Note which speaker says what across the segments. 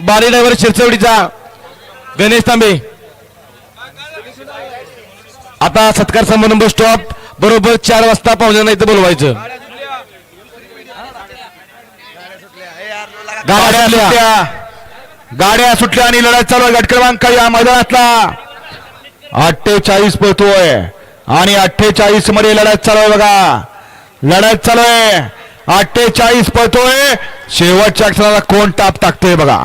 Speaker 1: बारी ड्रायव्हर शिरसवडीचा गणेश तांबे. आता सत्कार समारंभ स्टॉप बरोबर चार वाजता पाहुण्यांना इथं बोलवायचं. गाड्या सुटल्या. गाड्या सुटल्या आणि लढाई चालू आहे. गट क्रमांक या मैदानातला. अठ्ठेचाळीस पळतोय आणि अठ्ठेचाळीसमध्ये लढाई चालू आहे बघा. लढाई चालू आहे. अठ्ठेचाळीस पळतोय शेवटच्या क्षणाला कोण टाप टाकतोय बघा.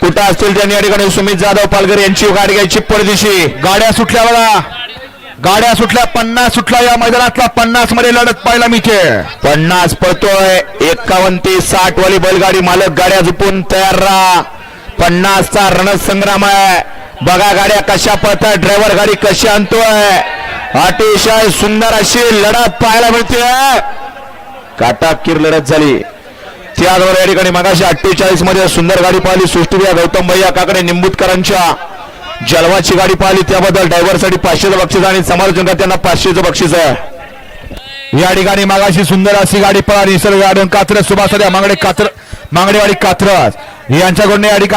Speaker 2: कुठं असतील त्यांनी या ठिकाणी? सुमित जाधव पालघर यांची गाडी घ्यायची परदेशी.
Speaker 1: गाड्या सुटल्या बघा. गाड्या सुटल्या पन्नास सुटला या मैदानातला पन्नासमध्ये लढत पाहायला ते
Speaker 2: पन्नास पळतोय. एकावन्न ते साठ वाली बैलगाडी मालक गाड्या झुपून तयार राहा. पन्नासचा रणसंग्राम आहे. बघा गाड्या कशा पळतात ड्रायव्हर गाडी कशी आणतोय. अतिशय सुंदर अशी लढत पाहायला मिळते. काटाकीर लढत झाली. त्याद्वारे या ठिकाणी मगाशी अठ्ठेचाळीसमध्ये सुंदर गाडी पाहिली. सृष्टीप्रिया गौतम भैया काकडे निंबूतकरांच्या जलवाची गाडी पाहिली. त्याबद्दल ड्रायव्हरसाठी पाचशेचं बक्षीस आणि समालोचकांना त्यांना पाचशेचं बक्षीस आहे.
Speaker 1: या ठिकाणी मागाशी सुंदर अशी गाडी पळाली. निसर्ग गार्डन कात्रज सुभाष मांगडे कात्र मांगडेवाडी कात्रज. यांच्याकडून या ठिकाणी